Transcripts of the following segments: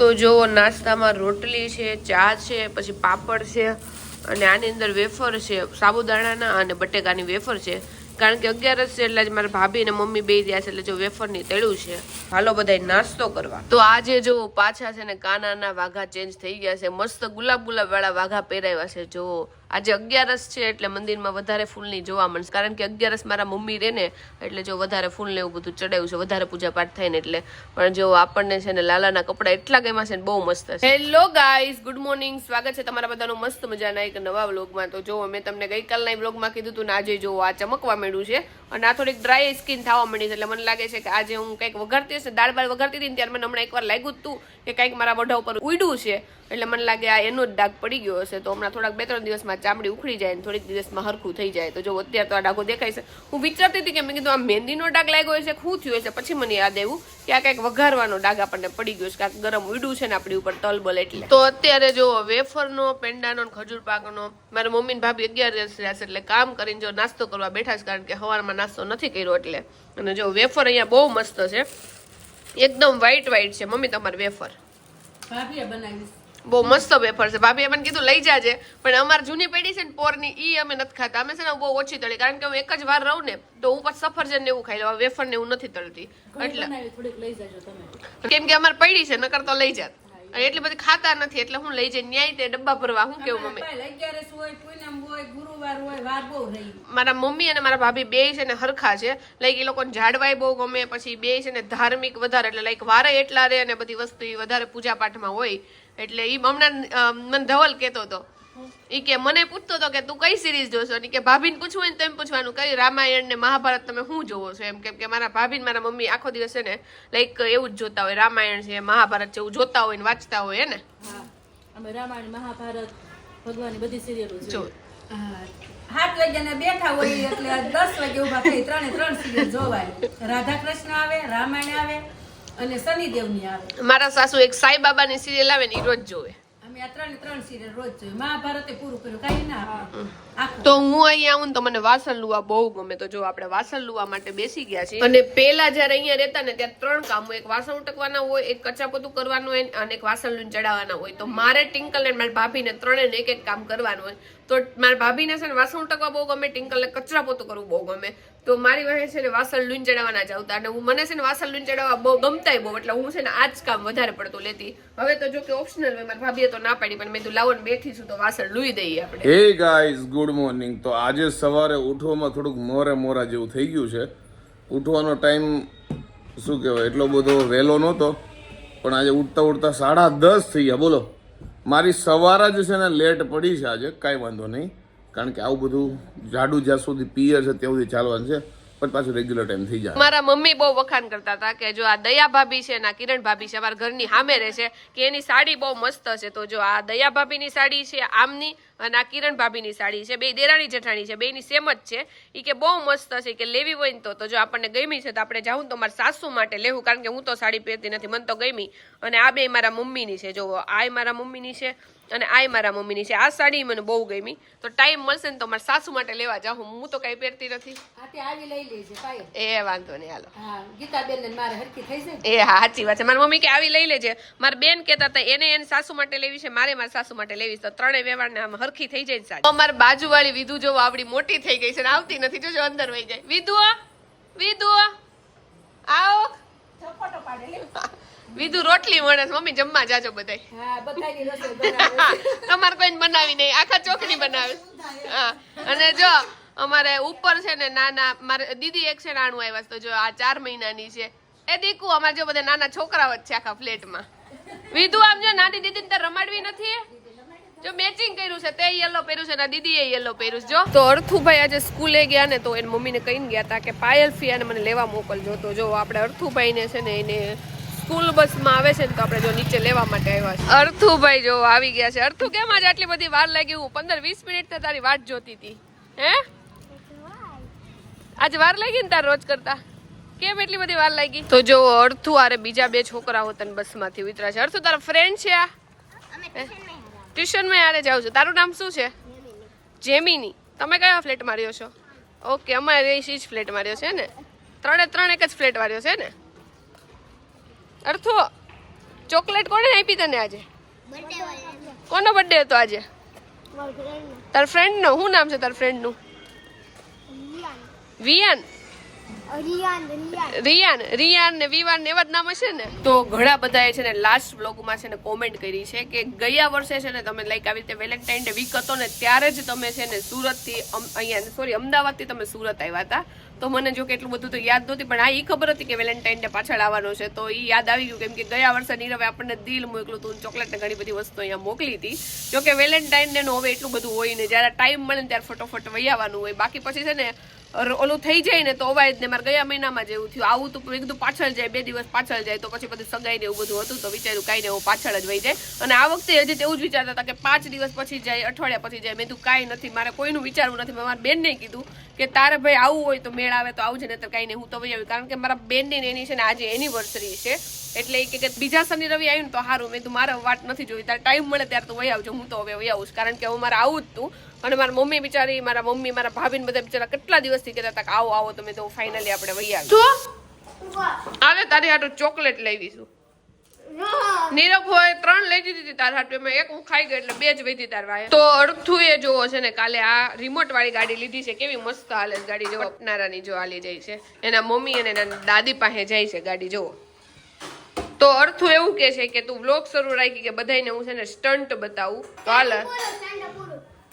તો જુઓ નાસ્તામાં રોટલી છે, ચા છે, પછી પાપડ છે અને આની અંદર વેફર છે, સાબુદાણાના અને બટેકાની વેફર છે. કારણ કે અગિયારસ છે એટલે જ મારા ભાભી અને મમ્મી બે રહ્યા છે એટલે જો વેફરની તળ્યું છે. હાલો બધા નાસ્તો કરવા. તો આજે જો પાછા છે ને કાનાના વાઘા ચેન્જ થઈ ગયા છે. મસ્ત ગુલાબ ગુલાબ વાળા વાઘા પહેરાવ્યા છે. જો આજે અગિયારસ છે એટલે મંદિરમાં વધારે ફૂલની જોવા મળશે. કારણ કે અગિયારસ મારા મમ્મી રહે ને એટલે જો વધારે ફૂલ ને એવું બધું ચડાવ્યું છે, વધારે પૂજા પાઠ થાય ને એટલે. પણ જો આપણને છે ને લાલાના કપડા એટલા ગમ્યા છે ને બહુ મસ્ત છે. હેલો ગાઈઝ ગુડ મોર્નિંગ સ્વાગત છે તમારા બધાનું મસ્ત મજાના એક નવા વ્લોગમાં. તો જો મેં તમને ગઈકાલના વ્લોગમાં કીધું હતું ને આજે જો આ ચમકવા માંડ્યું છે અને આ થોડીક ડ્રાય સ્કિન થવા માંડી છે એટલે મને લાગે છે કે આજે હું કંઈક વઘારતી હશે દાળ બાળ વઘારતી હતી ને ત્યારે મને હમણાં એકવાર લાગ્યું હતું કે કંઈક મારા મોઢા ઉપર ઉડ્યું છે. એટલે મને લાગે આ એનો જ ડાઘ પડી ગયો હશે. તો હમણાં થોડાક બે ત્રણ દિવસમાં ચામડી ઉખડી જાય ને થોડીક દિવસમાં હરખું થઈ જાય. તો જો અત્યારે તો આ ડાઘો દેખાય છે. હું વિચારતી હતી કે મેં કીધું આ મહેંદીનો ડાઘ લાગ્યો હશે શું થયું હશે. પછી મને યાદ આવ્યું કે આ કંઈક વઘારવાનો ડાઘ આપણને પડી ગયો છે કાંઈક ગરમ ઉડ્યું છે ને આપણી ઉપર તલબલ એટલે. તો અત્યારે જો વેફરનો પેંડાનો ખજૂર પાકનો મારા મમ્મી ને ભાભી અગિયાર દિવસ રહ્યા છે એટલે કામ કરીને જો નાસ્તો કરવા બેઠા છે કારણ કે હવારમાં નાસ્તો નથી કર્યો એટલે. અને જો વેફર અહીંયા બહુ મસ્ત છે. એકદમ વ્હાઈટ વ્હાઈટ છે. મમ્મી તમારી વેફર. ભાભીએ બનાવીશ બહુ મસ્ત વેફર છે. ભાભી મને કીધું લઈ જાજે પણ અમાર જૂની પેઢી છે ને પોરની ઈ અમે નથી ખાતા. અમે છે ને બહુ ઓછી તળી કારણ કે હું એક જ વાર રહું ને તો હું પછી સફરજન ને એવું ખાઈ લઉં. વેફર ને એવું નથી તળતી. એટલે કેમ કે અમારે પડી છે નકર તો લઈ જાત. અને એટલી બધી ખાતા નથી એટલે હું લઈ જઈ ન્યાય તે ડબ્બા ભરવા. હું કેવું મમ્મી? મારા મમ્મી અને મારા ભાભી બે છે ને હરખા છે. લાઈક એ લોકોને જાડવાય બહુ ગમે પછી બે છે ને ધાર્મિક વધારે એટલે લાઈક વારે એટલા રે અને બધી વસ્તુ વધારે પૂજા પાઠમાં હોય. એટલે ઈ હમણાં મને ધવલ કહેતો હતો. ઈ કે મને પૂછતો હતો કે તું કઈ સિરીઝ જોશો? ને કે ભાભીને પૂછવું હોય ને તો એમ પૂછવાનું. કઈ રામાયણ ને મહાભારત તમે શું જોવો છો? એમ કેમ કે મારા ભાભીને મારા મમ્મી આખો દિવસ છે ને લાઈક એવું જ જોતા હોય. રામાયણ છે મહાભારત છે એવું જોતા હોય ને વાંચતા હોય ને? અમે રામાયણ મહાભારત ભગવાનની બધી સિરિયલો જો. સાત વાગ્યા બેઠા હોય એટલે દસ વાગે ઊભા થઈ ત્રણે ત્રણ સિરિયલ જોવાય. રાધા કૃષ્ણ આવે રામાયણ આવે અને શનિદેવની આવે. મારા સાસુ એક સાઈ બાબાની સિરિયલ આવે ને ઈ રોજ જોવે. અમે આ ત્રણ ત્રણ સિરિયલ રોજ જોઈએ મહાભારતે પૂરું કર્યું. કઈ ના તો હું અહીંયા આવું તો મને વાસણ લુવા બહુ ગમે. તો જો આપણે વાસણ લુવા માટે બેસી ગયા છીએ. અને પેલા જયારે અહીંયા રહેતા ને ત્યાં ત્રણ કામ. હોય એક વાસણ ઉટકવાના હોય એક કચાપોતું કરવાનું હોય અને એક વાસણ લૂન ચડાવવાના હોય. તો મારે ટિંકલ અને મારી ભાભીને ત્રણેય એક એક કામ કરવાનું હોય. તો મારા ભાભીને છે ને વાસણ ઉટકવા બહુ ગમે ટિંકલને કચરા પોતું કરવું બહુ ગમે. તો મારી વાહે છે ને વાસણ લૂન ચડાવવાના જ આવતા. અને હું મને છે ને વાસણ લૂન ચડાવવા બહુ ગમતાય બહુ, એટલે હું છે ને આ જ કામ વધારે પડતું લેતી. હવે તો જો કે ઓપ્શનલ હોય, મારી ભાભીએ તો ના પાડી, પણ મેં તું લાવો બેઠી છું તો વાસણ લૂઈ દઈએ આપણે. હે ગાઈઝ ગુડ મોર્નિંગ તો આજે સવારે ઉઠવામાં થોડુંક મોરે મોરા જેવું થઈ ગયું છે. ઉઠવાનો ટાઈમ શું કહેવાય, એટલો બધો વહેલો નહોતો. પણ આજે ઉઠતા ઉઠતા સાડા દસ થઈ ગયા, બોલો. મારી સવાર જ છે ને લેટ પડી છે આજે, કાંઈ વાંધો નહીં. કારણ કે આવું બધું જાડું જ્યાં સુધી પિયર છે ત્યાં સુધી ચાલવાનું છે. પણ પાછું રેગ્યુલર ટાઈમ થઈ જાય. મારા મમ્મી બહુ વખાણ કરતા હતા કે જો આ દયા ભાભી છે ના કિરણ ભાભી છે, અમારા ઘરની સામે રહેશે કે એની સાડી બહુ મસ્ત છે. તો જો આ દયા ભાભીની સાડી છે, આમની અને આ કિરણ ભાભીની સાડી છે, બે દેરાણી જેઠાણી છે બેની સેમ જ છે. એ કે બહુ મસ્ત છે કે લેવી હોય ને તો તો જો આપણને ગમી છે, તો આપણે જાઉં તો મારા સાસુ માટે લેવું, કારણ કે હું તો સાડી પહેરતી નથી, મને તો ગમી. અને આ બે મારા મમ્મીની છે. જો આ મારા મમ્મીની છે અને આય મારા મમ્મીની છે. આ સાડી મને બહુ ગમી. તો ટાઈમ મળશે ને તો મારા સાસુ માટે લેવા જાઉં. હું તો કઈ પહેરતી નથી. આ તે આવી લઈ લેજે પાયલ એ વાંધો નહીં હાલો. એ હા સાચી વાત છે. મારી મમ્મી કે આવી લઈ લેજે. મારા બેન કહેતા હતા એને એને સાસુ માટે લેવી છે મારે મારા સાસુ માટે લેવી છે. તો ત્રણેય વ્યવહારને આમ હરખી થઈ જાય સાડી. અમારી બાજુવાળી વિધુ જો આવડી મોટી થઈ ગઈ છે ને આવતી નથી. જોજો અંદર વહી જાય. વિધુ વિધુ આવો. વિધુ રોટલી મળે છે. મમ્મી જમવા જાજો બધાની તમારે કોઈને બનાવી નહીં આખા ચોકની બનાવે હા. અને જો અમારે ઉપર છે ને નાના મારે દીદી એક છે નાનું આવ્યા છે. તો જો આ ચાર મહિનાની છે. એ દીકુ અમારે જો બધા નાના છોકરાઓ જ છે આખા ફ્લેટમાં. વિધુ આમ જો નાની દીદીને તો રમાડવી નથી જો મેચિંગ કર્યું છે તે યલો પહેર્યું છે ને દીદીએ યલો પહેર્યું છે. જો. તો અર્થુભાઈ આજે સ્કૂલે ગયા ને તો એની મમ્મીને કહીને ગયા હતા કે પાયલ ફિયાને મને લેવા મોકલજો. તો જો આપણે અર્થુભાઈને છે ને એને સ્કૂલ બસમાં આવે છે ને તો આપણે જો નીચે લેવા માટે આવ્યા છે અર્થુભાઈ જો આવી ગયા છે. અર્થુ કેમ આજે આટલી બધી વાર લાગી? હું પંદર વીસ મિનિટથી તારી વાટ જોતી હતી. હે? આજે વાર લાગી ને તાર રોજ કરતા? કેમ એટલી બધી વાર લાગી? તો જો અર્થુ આરે બીજા બે છોકરાઓ તને બસમાંથી ઉતરા છે. અર્થુ તારા ફ્રેન્ડ છે આ? ટ્યુશનમાં આરે જાવ છું. તારું નામ શું છે? જેમિની. તમે કયા ફ્લેટ માર્યો છો? ઓકે અમારે એ જ ફ્લેટ માર્યો છે ને? ત્રણે ત્રણ એક જ ફ્લેટ વાળ્યો છે ને? અર્થો ચોકલેટ કોને આપી તને આજે? કોનો બર્થડે હતો આજે? તાર ફ્રેન્ડ નો. શું નામ છે તાર ફ્રેન્ડનું? વિયાન. રિયાન રિયાન. ને વિવાન ને એવા જ નામ હશે ને? તો ઘણા બધાએ છે ને લાસ્ટ બ્લોગમાં છે ને કોમેન્ટ કરી છે કે ગયા વર્ષે છે ને તમે લાઈક આવી રીતે વેલેન્ટાઇન ડે વીક હતો ને ત્યારે જ તમે છે ને સુરતથી અહીંયા સોરી અમદાવાદથી તમે સુરત આવ્યા હતા. તો મને જો કે એટલું બધું તો યાદ નહોતી, પણ આ એ ખબર હતી કે વેલેન્ટાઇન ડે પાછળ આવવાનો છે. તો એ યાદ આવી ગયું કેમ કે ગયા વર્ષે નીરવે આપણને દિલ મોકલું હતું ચોકલેટ ને ઘણી બધી વસ્તુ અહીંયા મોકલી હતી. જો કે વેલેન્ટાઇન ડે નું હવે એટલું બધું હોય ને, જ્યારે ટાઈમ મળે ને ત્યારે ફટોફટ વહી આવવાનું હોય. બાકી પછી છે ને ઓલું થઈ જાય ને તો અવાય જ ને મારે ગયા મહિનામાં જેવું થયું. આવું તો મેં કીધું, પાછળ જાય, બે દિવસ પાછળ જાય, તો પછી બધું સગાઈ ને એવું બધું હતું, તો વિચાર્યું કાંઈ ને એવું પાછળ જ વહી જાય. અને આ વખતે હજી તેવું જ વિચારતા હતા કે પાંચ દિવસ પછી જાય, અઠવાડિયા પછી જાય. મેં તું કાંઈ નથી, મારે કોઈનું વિચારવું નથી. મેં મારા બેનને કીધું કે તારે ભાઈ આવું હોય તો મેળ આવે તો આવજે નહીતર કાંઈ નહીં હું તો ભાઈ આવી કારણ કે મારા બેનની ને એની છે ને આજે એનિવર્સરી છે. એટલે એ કે બીજા શનિ રવિ આવ્યું ને તો સારું મેં તું મારે વાટ નથી જોઈ તારે ટાઈમ મળે ત્યારે તો વહી આવજો હું તો હવે વહી આવું કારણ કે હું મારે આવું જ તું અને મારા મમ્મી બિચારી મારા મમ્મી મારા ભાભીને બધા બિચારા કેટલા દિવસથી કહેતા હતા કે આવો આવો તમે તો ફાઇનલી આપણે વહી આવી આવે તારી આટલું ચોકલેટ લઈ લેવીશું નીરવ હોય ત્રણ લઈ દીધી તારા હાટુ. એમાં એક હું ખાઈ ગઈ એટલે બે જ વધી તાર વાય. તો અડથું એ જોવો છે ને કાલે આ રિમોટ વાળી ગાડી લીધી છે. કેવી મસ્ત હાલે ગાડી. જો અપનારાની જો હાલી જાય છે. એના મમ્મી અને એના દાદી પાસે જાય છે ગાડી જોવો. તો અર્થું એવું કે છે કે તું વ્લોગ શરૂ રાખી કે બધાને હું છે ને સ્ટન્ટ બતાવું. તો હાલ.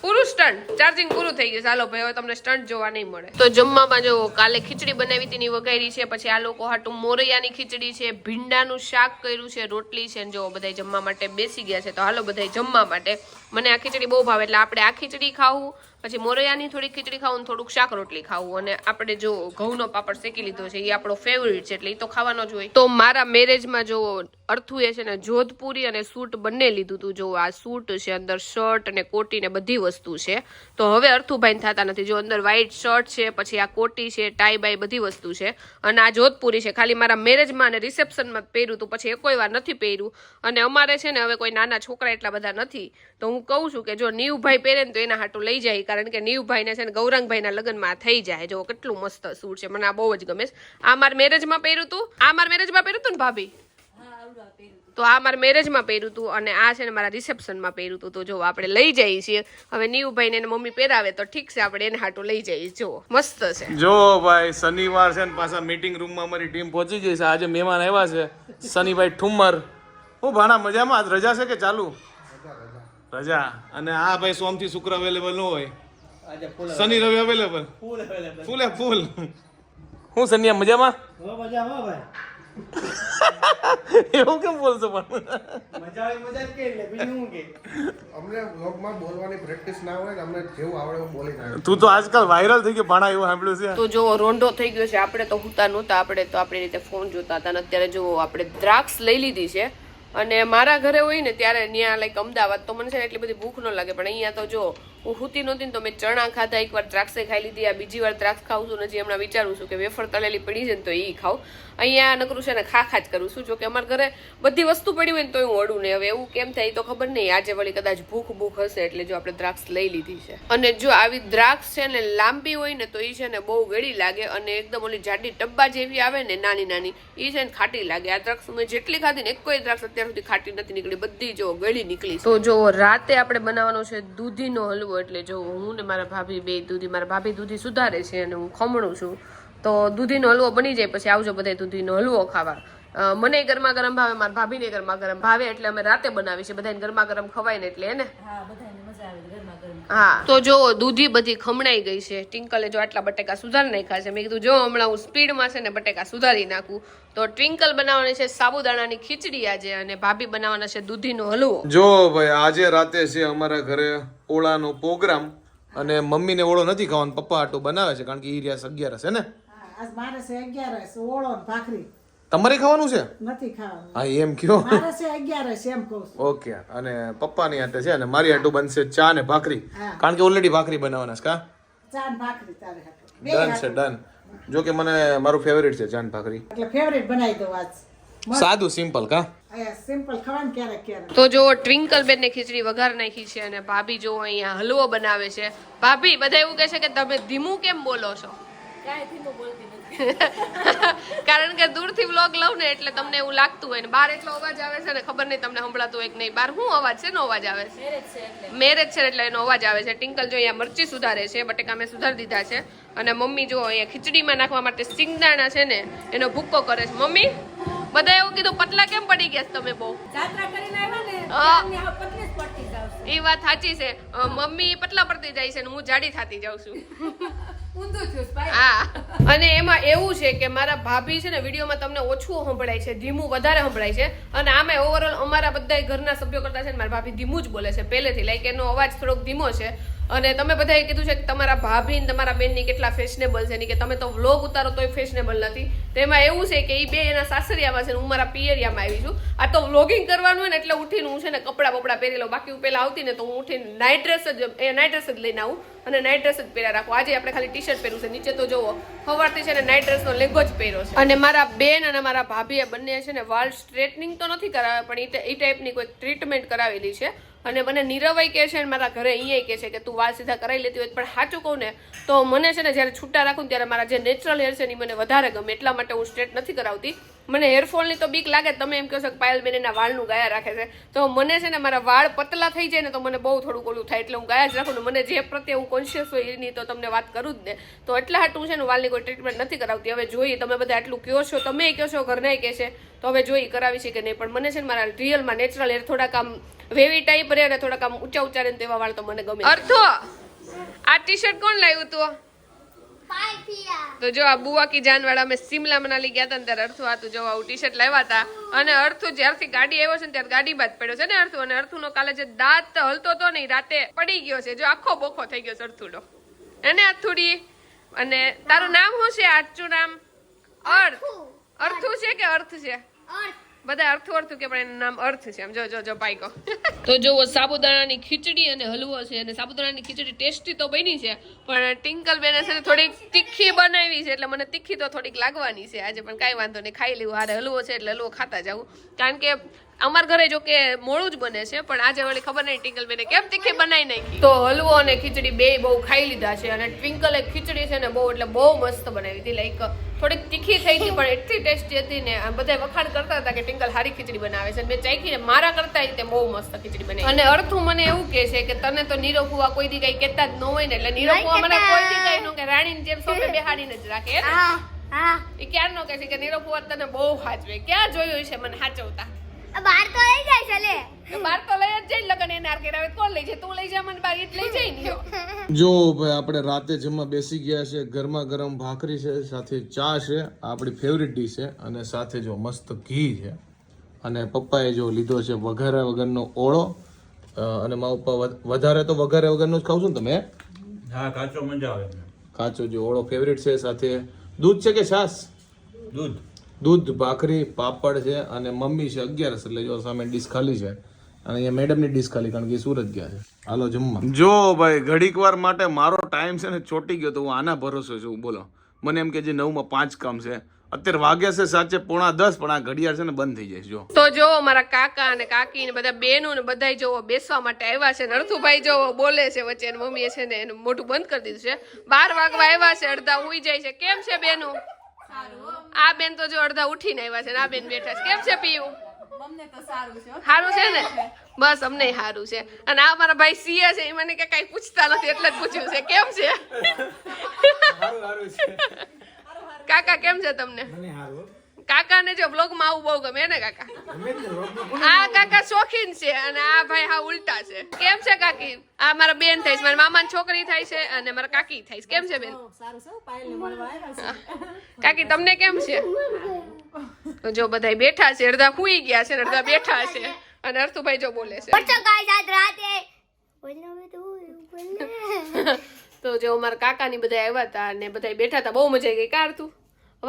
પૂરું સ્ટન્ટ ચાર્જિંગ પૂરું થઈ ગયું ચાલો ભાઈ, હવે તમને સ્ટન્ટ જોવા નહીં મળે. તો જમવામાં જો કાલે ખીચડી બનાવી હતી ની વઘારી છે, પછી આ લોકો હાટું મોરૈયાની ખીચડી છે, ભીંડાનું શાક કર્યું છે, રોટલી છે જો બધા જમવા માટે બેસી ગયા છે. તો હાલો બધા જમવા માટે. મને આ ખીચડી બહુ ભાવે, એટલે આપણે આ ખીચડી ખાવું પછી મોરૈયાની થોડી ખીચડી ખાવું થોડુંક શાક રોટલી ખાવું અને આપણે જો ઘઉંનો પાપડ શેકી લીધો છે, એ આપણો ફેવરિટ છે એટલે એ તો ખાવાનો જ હોય. તો મારા મેરેજમાં જો અર્થુ એ છે ને જોધપુરી અને સૂટ બંને લીધું હતું જો આ સૂટ છે અંદર શર્ટ અને કોટી ને બધી વસ્તુ છે. તો હવે અર્થુભાઈ થતા નથી, જો અંદર વ્હાઇટ શર્ટ છે, પછી આ કોટી છે ટાઈ બાઈ બધી વસ્તુ છે. અને આ જોધપુરી છે, ખાલી મારા મેરેજમાં અને રિસેપ્શનમાં પહેર્યું હતું પછી કોઈ વાર નથી પહેર્યું. અને અમારે છે ને હવે કોઈ નાના છોકરા એટલા બધા નથી. તો હું કહું છું કે જો નીવભાઈ પહેરે ને તો એના હાટું લઈ જાય કારણ કે નીવભાઈના છે ને ગૌરંગભાઈના લગ્નમાં થઈ જાય. જો કેટલું મસ્ત સૂટ છે. મને આ બહુ જ ગમે છે. આ મારા મેરેજમાં પહેર્યું હતું આ મારા મેરેજમાં પહેર્યું હતું ને ભાભી? તો આ મારા મેરેજમાં પહેર્યું હતું અને આ છે ને મારા રિસેપ્શનમાં પહેર્યું હતું તો જો આપણે લઈ જઈએ છીએ. હવે નીવભાઈને એને મમ્મી પહેરાવે તો ઠીક છે, આપણે એને હાટું લઈ જઈએ. જો, મસ્ત છે. જો ભાઈ, શનિવાર છે ને પાછા મીટિંગ રૂમમાં અમારી ટીમ પહોંચી ગઈ છે. આજે મહેમાન આવ્યા છે. શનિભાઈ ઠુમર હું ભાણા, મજામાં? રજા છે કે ચાલુ? રજા. અને આ ભાઈ સોમથી શુક્ર અવેલેબલ ન હોય. શનિ રવિ અવેલેબલ ફૂલે ફૂલ હું સનિયા મજામાં? એવું કેમ બોલશો પણ? અમને વ્લોગમાં બોલવાની પ્રેક્ટિસ ના હોય ને અમને જેવું આવડે એવું બોલી નાખે તું તો આજકાલ વાયરલ થઈ ગયો ભાણા એવું સાંભળ્યું છે. તો જો રોંડો થઈ ગયો છે. આપણે તો હુતા નહોતા આપણે તો આપણી રીતે ફોન જોતા હતા અને અત્યારે જો આપણે દ્રાક્ષ લઈ લીધી છે. અને મારા ઘરે હોય ને ત્યારે ત્યાં લાઈક અમદાવાદ તો મને છે એટલી બધી ભૂખ ન લાગે, પણ અહીંયા તો જો હું હૂતી નહોતી ને તો મેં ચણા ખાધા એકવાર દ્રાક્ષે ખાઈ લીધી, આ બીજી વાર દ્રાક્ષ ખાઉં છું ને હમણાં વિચારું છું કે વેફર તળેલી પડી છે ને તો એ ખાઉં. અહીંયા નકરું છે ને ખા ખા જ કરું છું. જો કે અમારા ઘરે બધી વસ્તુ પડી હોય ને તો હું અડું નહીં. હવે એવું કેમ થાય તો ખબર નહીં. આજે વળી કદાચ ભૂખ ભૂખ હશે એટલે જો આપણે દ્રાક્ષ લઈ લીધી છે. અને જો આવી દ્રાક્ષ છે ને લાંબી હોય ને તો એ છે ને બહુ ગળી લાગે અને એકદમ ઓલી જાડી ડબ્બા જેવી આવે ને નાની નાની એ છે ને ખાટી લાગે. આ દ્રાક્ષ મેં જેટલી ખાધી ને એક કોઈ દ્રાક્ષ અત્યાર સુધી ખાટી નથી નીકળી. બધી જો ગળી નીકળી તો જો રાતે આપણે બનાવવાનો છે દૂધીનો હલવો એટલે જો હું ને મારા ભાભી બે દૂધી, મારા ભાભી દૂધી સુધારે છે અને હું ખમણું છું. તો દૂધીનો હલવો બની જાય પછી આવજો બધા દૂધીનો હલવો ખાવા. મને ગરમા ગરમ ભાવે મારા ભાભીને ગરમા ગરમ ભાવે એટલે અમે રાતે બનાવી છે બધાને ગરમા ગરમ ખવાય ને એટલે એને હા બધાને મજા આવે ગરમા ગરમ હા. તો જો દૂધી બધી ખમણાઈ ગઈ છે. ટ્વિંકલે જો આટલા બટેકા સુધારી નાખ્યા છે. મેં કીધું જો હમણાં હું સ્પીડમાં છે ને બટેકા સુધારી નાખું. તો ટ્વિંકલ બનાવવાની છે સાબુદાણાની ખીચડી આજે અને ભાભી બનાવવાના છે દૂધીનો હલવો. જો ભાઈ આજે રાતે છે અમારા ઘરે ઓળાનો પ્રોગ્રામ અને મમ્મીને ઓળો નથી ખાવાનો પપ્પા આટો બનાવે છે કારણ કે ઈ રહ્યા અગિયાર હશે ને? આજ મારે છે અગિયારસ ઓળો ને ભાખરી. તમારે ખાવાનું છે? નથી ખાવાનું. હા એમ કયો. મારે છે અગિયારસ એમ કહું છું. ઓકે અને પપ્પાની હાટે છે અને મારી હાટું બનશે ચા ને ભાખરી. કારણ કે ઓલરેડી ભાખરી બનાવવાના છે કા? ચા ને ભાખરી તારે હાટુ. ડન છે ડન જો કે મને મારું ફેવરેટ છે ચાન ભાખરી. એટલે ફેવરેટ બનાવી દઉં આજ. સાદું સિમ્પલ કા? સિમ્પલ ખાવાનું ક્યારેક ક્યારેક. તો જો ટ્વિંકલ બેન ને ખીચડી વઘાર નાખી છે અને ભાભી જો અહીંયા હલવો બનાવે છે. ભાભી બધા એવું કહે છે કે તમે ધીમું કેમ બોલો છો? કારણ કે દૂરથી વ્લોગ લઉં ને એટલે તમને એવું લાગતું હોય ને. બહાર એટલો અવાજ આવે છે ને ખબર નહીં તમને સંભળાતું હોય કે નહીં. બહાર શું અવાજ છે? નો અવાજ આવે છે. મેરેજ છે એટલે. એનો અવાજ આવે છે. ટિંકલ જો અહીંયા મરચી સુધારે છે બટેકા મેં સુધારી દીધા છે. અને મમ્મી જો અહીંયા ખીચડીમાં નાખવા માટે સિંગદાણા છે ને એનો ભૂક્કો કરે છે. મમ્મી બધા એવું કીધું પતલા કેમ પડી ગયા તમે બહુ. એ વાત સાચી છે. મમ્મી પતલા પડતી જાય છે ને હું જાડી થતી જાઉં છું. અને એમાં એવું છે કે મારા ભાભી છે ને વિડીયોમાં તમને ઓછું સંભળાય છે, ધીમું વધારે સંભળાય છે. અને આમે ઓવરઓલ અમારા બધા ઘરના સભ્યો કરતા છે ને મારા ભાભી ધીમું જ બોલે છે. પહેલેથી લાઈક એનો અવાજ થોડોક ધીમો છે. અને તમે બધાએ કીધું છે કે તમારા ભાભી ને તમારા બેનની કેટલા ફેશનેબલ છે ને કે તમે તો વ્લોગ ઉતારો તોય ફેશનેબલ નથી. તેમાં એવું છે કે એ બે એના સાસરિયામાં છે હું મારા પિયરિયામાં આવી છું. આ તો વ્લોગિંગ કરવાનું હોય ને એટલે ઉઠીને હું છે ને કપડાં બપડા પહેરી લઉં. બાકી હું પહેલાં આવતી ને તો હું ઉઠીને નાઇટ ડ્રેસ જ, એ નાઇટ ડ્રેસ જ લઈને આવું અને નાઇટ ડ્રેસ જ પહેર્યા રાખું. આજે આપણે ખાલી ટી શર્ટ પહેર્યું છે. નીચે તો જોવો સવારથી છે ને નાઇટ ડ્રેસનો લેગો જ પહેર્યો છે. અને મારા બેન અને મારા ભાભીએ બંને છે ને વાળ સ્ટ્રેટનિંગ તો નથી કરાવ્યા, પણ એ ટાઈપની કોઈ ટ્રીટમેન્ટ કરાવેલી છે. અને મને નીરવાઈ કહે છે અને મારા ઘરે અહીંયા કહે છે કે તું વાળ સીધા કરાવી લેતી હોય પણ સાચું કહું ને, તો મને છે ને જ્યારે છૂટા રાખું ત્યારે મારા જે નેચરલ હેર છે ને મને વધારે ગમે એટલા માટે હું સ્ટ્રેટ નથી કરાવતી. મને હેરફોલની તો બીક લાગે, તમે એમ કહો છો કે પાયલબેન એના વાળનું ગાયા રાખે છે. તો મને છે ને મારા વાળ પતલા થઈ જાય ને તો મને બહુ થોડુંક ઓલું થાય, એટલે હું ગાયા જ રાખું ને મને જે પ્રત્યે હું કોન્શિયસ હોય એની તો તમને વાત કરું જ ને. તો એટલા હાટ હું છે ને વાળની કોઈ ટ્રીટમેન્ટ નથી કરાવતી. હવે જોઈએ, તમે બધા આટલું કહો છો, તમે કહો છો ઘરને કહે છે. તો હવે જોઈ કરાવી છે કે નહીં. પણ મને છે ને મારા રિયલમાં નેચરલ હેર થોડાક આમ વેવી ટાઈપ રહે અને થોડાક આમ ઊંચા ઊંચા ને તેવા વાળ તો મને ગમે. અર્થો! આ ટી શર્ટ કોણ લાવ્યું તું? તો જો આ બુવા કી જાન વાળા અમે સિમલા મનાલી ગયા હતા ત્યારે અર્થુ હતું જો આવું ટી શર્ટ લાવ્યા હતા અને અર્થુ જ્યારથી ગાડી આવ્યો છે ને ત્યારે ગાડી બાદ પડ્યો છે ને અર્થુ? અને અર્થુનો કાલે જે દાંત હલતો હતો ને રાતે પડી ગયો છે. જો આખો બોખો થઈ ગયો છે અર્થુડો એને અથુડી અને તારું નામ શું છે? આચું નામ? અર્થ. અર્થુ. છે કે અર્થ છે? બધા અર્થ અર્થ કે પણ એનું નામ અર્થ છે. આમ જો જો જો પાઈકો તો જો સાબુદાણાની ખીચડી અને હલવો છે અને સાબુદાણાની ખીચડી ટેસ્ટી તો બની છે, પણ ટિંકલ બેને છે થોડીક તીખી બનાવી છે એટલે મને તીખી તો થોડીક લાગવાની છે. આજે પણ કાંઈ વાંધો નહીં, ખાઈ લેવું. હારે હલવો છે એટલે હલવો ખાતા જાવું કારણ કે અમાર ઘરે જો કે મોડું જ બને છે, પણ આજે વળી ખબર નહીં ટિંકલ બેને કેમ તીખી બનાવી નાખી. તો હલવો અને ખીચડી બે બહુ ખાઈ લીધા છે અને ટ્વિંકલે ખીચડી છે ને બહુ એટલે બહુ મસ્ત બનાવી હતી. લાઈક થોડીક તીખી થઈ હતી પણ એટલી ટેસ્ટી હતી ને બધા વખાણ કરતા હતા કે ટિંકલ હારી ખીચડી બનાવે છે. મેં ચાખીને મારા કરતા તે બહુ મસ્ત ખીચડી બનાવી. અને અર્થું મને એવું કહે છે કે તને તો નીરો ફુવા કોઈ દી કઈ કહેતા જ ન હોય ને એટલે નીરો ફુવા મને કોઈ દી કઈ ન કે રાણીની જેમ સોફે બેહાડીને જ રાખે? એ ક્યારનો કહે છે કે નીરો ફુવા તને બહુ હાચવે. ક્યાં જોયું છે મને હાચવતા? બહાર તો લઈ જાય છે લે. બાર તો લઈ જ જઈ લગન એના આર્કેડ આવે કોણ લઈ જાય? તું લઈ જા મને બાર ઈ જ લઈ જાય ને. જો ભાઈ આપણે રાતે જમવા બેસી ગયા છે ગરમા ગરમ ભાખરી છે સાથે ચા છે આપણી ફેવરિટ ડીશ છે અને સાથે જો મસ્ત ઘી છે. અને પપ્પાએ જો લીધો છે વઘારા વગરનો ઓળો અને મારા પપ્પા વધારે તો વઘારે વગરનો જ ખાવ છો ને તમે? હા કાચો મજા આવે કાચો જો ઓળો ફેવરિટ છે સાથે દૂધ છે કે છાસ દૂધ. દૂધ ભાખરી પાપડ છે અને મમ્મી છે અગિયારસ એટલે જો સામે ડીશ ખાલી છે. અને અહીંયા મેડમની ડીશ ખાલી કારણ કે સુરત ગયા છે. હાલો જમવા. જો ભાઈ ઘડીક વાર માટે મારો ટાઈમ છે ને ચોટી ગયો તો હું આના ભરોસો છું બોલો. મને એમ કે જે નવમાં પાંચ કામ છે અત્યારે વાગ્યા છે સાચે પોણા દસ પણ આ ઘડિયાળ છે ને બંધ થઈ જાય જો. તો જો મારા કાકા અને કાકી ને બધા બેનો ને બધાય જોવો બેસવા માટે આવ્યા છે નરથુભાઈ જોવો બોલે છે વચ્ચે એની મમ્મીએ છે ને એનું મોઢું બંધ કરી દીધું છે. બાર વાગવા આવ્યા છે અડધા ઉઈ જાય છે. કેમ છે બેનું આ બેન તો જો અડધા ઉઠીને આવ્યા છે ને આ બેન બેઠા છે. કેમ છે પીયું? સારું છે સારું છે ને? બસ અમને સારું છે. અને આ મારા ભાઈ સીએ છે એ મને કે કઈ પૂછતા નથી એટલે જ પૂછ્યું છે. કેમ છે? કાકા કેમ છે તમને? કાકાને જો બ્લોગમાં આવું બહુ ગમે ને કાકા? આ કાકા શોખીન છે અને આ ભાઈ હા ઉલટા છે. કેમ છે કાકી? આ મારા બેન થાય છે મારા મામાની છોકરી થાય છે અને મારા કાકી થાય છે. કેમ છે બેન? કાકી તમને કેમ છે? જો બધા બેઠા છે અડધા હુઈ ગયા છે ને અડધા બેઠા છે અને અર્થુભાઈ જો બોલે છે. તો તો જો મારા કાકાની બધા આવ્યા હતા અને બધા બેઠા હતા બહુ મજા આવી ગઈ. કાર તું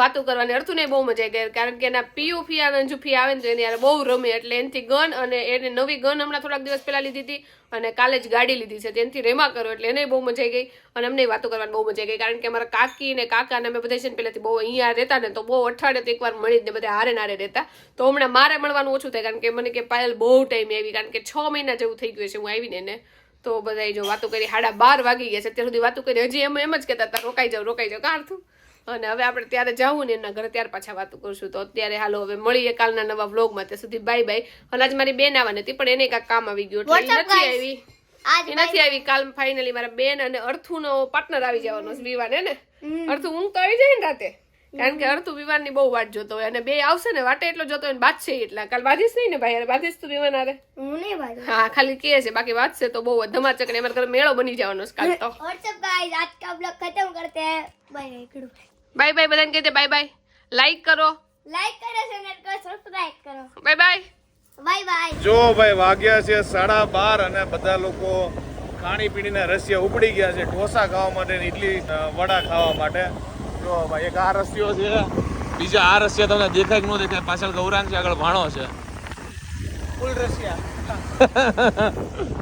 વાતો કરવાની અર્થું ને બહુ મજા આવી ગઈ. કારણ કે એના પીયુ ફિયા અને અંજુ આવે ને તો એની બહુ રમે. એટલે એનથી ગન અને એને નવી ગન હમણાં થોડાક દિવસ પહેલા લીધી હતી અને કાલે જ ગાડી લીધી છે. તેનથી રેમા કરો એટલે એને બહુ મજા આવી ગઈ અને અમને વાતો કરવાની બહુ મજા ગઈ. કારણ કે અમારા કાકી ને કાકા ને અમે બધા છે ને પહેલાથી બહુ અહીંયા રહેતા ને તો બહુ અઠવાડિયે તો એકવાર મળી જ ને બધા હારે નારે રહેતા. તો હમણાં મારે મળવાનું ઓછું થાય કારણ કે મને કે પાયલ બહુ ટાઈમ આવી કારણ કે છ મહિના જેવું થઈ ગયું છે. હું આવીને એને. તો બધા જો વાતો કરી સાડા બાર વાગી ગયા છે. અત્યાર સુધી વાતો કરી હજી એમ એમ જ કહેતા હતા, રોકાઈ જાવ રોકાઈ જાવ કાં થયું અને હવે આપણે ત્યારે જવું ને એના ઘરે ત્યાર પાછા વાતો કરશું. તો અત્યારે હાલો હવે મળીએ કાલના નવા વ્લોગમાં ત્યાં સુધી બાય બાય અને આજ મારી બેન આવવાની હતી પણ એને કાંઈક કામ આવી ગયું એટલે નથી આવી. નથી આવી. કાલ ફાઇનલી મારા બેન અને અર્થુ નો પાર્ટનર આવી જવાનો છે ને? અર્થુ ઊંઘ તો આવી જાય ને રાતે? કારણ કે અર્થુ વિવાનની બહુ વાટ જોતો હોય અને બે આવશે ને વાટે એટલો જોતો હોય બાદ છે એટલા. કાલ બાંધીશ નહીં ને ભાઈ? અરે બાંધીશ તું વિવાન આરે હા ખાલી કે છે બાકી વાત છે તો બહુ ધમાચક ને અમારા ઘરે મેળો બની જવાનો છે કાલ તો. આજ કા બ્લોગ ખતમ કરતે. બાય બાય બાય બધાને કહી દે બાય બાય. લાઈક કરો. લાઈક કરો ચેનલ કરો સબસ્ક્રાઇબ કરો. Bye bye. બાય બાય જો ભાઈ વાગ્યા છે સાડા બાર અને બધા લોકો ખાણી પીણીના રસિયા ઉપડી ગયા છે ઢોસા ખાવા માટે ને ઇડલી વડા ખાવા માટે. જો ભાઈ એક આ રસિયો છે. બીજા આ રસિયા તમને દેખાય કે ન દેખાય પાછળ ગૌરાંગ છે આગળ ભાણો છે. ફૂલ રસિયા.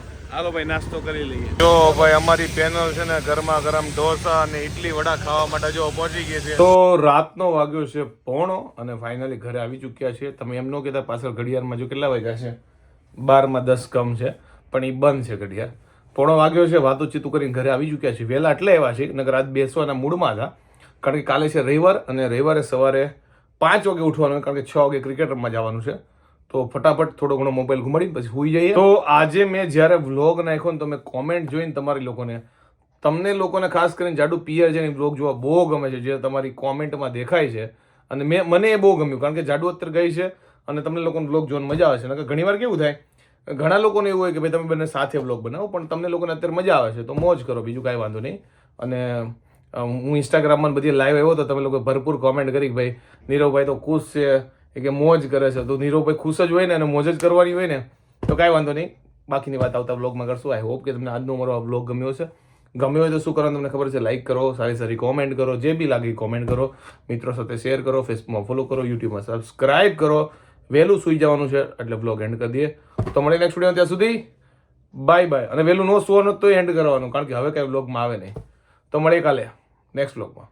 હાલો ભાઈ નાસ્તો કરી લઈએ. જો ભાઈ અમારી પેનલ છે ને ગરમા ગરમ ઢોસા અને ઇડલી વડા ખાવા માટે જો પહોંચી ગઈ છે. તો રાતનો વાગ્યો છે પોણો અને ફાઇનલી ઘરે આવી ચૂક્યા છે તમે એમ ન કહેતા પાછળ ઘડિયાળમાં જો કેટલા વાગ્યા છે? બારમાં દસ કમ છે પણ એ બંધ છે ઘડિયાળ. પોણો વાગ્યો છે વાતો ચીતું કરીને ઘરે આવી ચૂક્યા છે વહેલા એટલે એવા છે નગર આજ બેસવાના મૂડમાં હતા. કારણ કે કાલે છે રવિવાર અને રવિવારે સવારે પાંચ વાગે ઉઠવાનું કારણ કે છ વાગે ક્રિકેટ રમવા જવાનું છે. તો ફટાફટ થોડો ઘણો મોબાઈલ ઘુમાડીને પછી હોઈ જઈએ. તો આજે મેં જ્યારે વ્લોગ નાખ્યો ને તમે કોમેન્ટ જોઈને તમારી લોકોને, તમને લોકોને ખાસ કરીને જાડુ પિયર છે વ્લોગ જોવા બહુ ગમે છે, જે તમારી કોમેન્ટમાં દેખાય છે. અને મેં, મને એ બહુ ગમ્યું, કારણ કે જાડુ અત્યારે ગઈ છે અને તમને લોકોને વ્લોગ જોવાની મજા આવે છે. નકર ઘણીવાર કેવું થાય, ઘણા લોકોને એવું હોય કે ભાઈ તમે બંને સાથે વ્લોગ બનાવો, પણ તમને લોકોને અત્યારે મજા આવે છે, તો મોજ કરો, બીજું કાંઈ વાંધો નહીં. અને હું ઇન્સ્ટાગ્રામમાં બધી લાઈવ આવ્યો તો તમે લોકો ભરપૂર કોમેન્ટ કરી કે ભાઈ, નીરવભાઈ તો ખુશ છે એ કે મોજ કરે છે. તો નીરવભાઈ ખુશ જ હોય ને અને મોજ જ કરવાની હોય ને, તો કાંઈ વાંધો નહીં. બાકીની વાત આવતા બ્લોગમાં કરશું. આઈ હોપ કે તમને આજનો મારો આ બ્લોગ ગમ્યો છે ગમ્યો હોય તો શું કરવાનું તમને ખબર છે? લાઇક કરો, સારી સારી કોમેન્ટ કરો, જે બી લાગે કોમેન્ટ કરો. મિત્રો સાથે શેર કરો ફેસબુકમાં ફોલો કરો યુટ્યુબમાં સબસ્ક્રાઇબ કરો. વહેલું સૂઈ જવાનું છે, એટલે વ્લોગ એન્ડ કરી દઈએ. તો મળી નેક્સ્ટ વીડિયો ત્યાં સુધી બાય બાય અને વહેલું નો સુવાનું તો એન્ડ કરવાનું, કારણ કે હવે કાંઈ બ્લોગમાં આવે નહીં. તો મળીએ કાલે નેક્સ્ટ વ્લોગમાં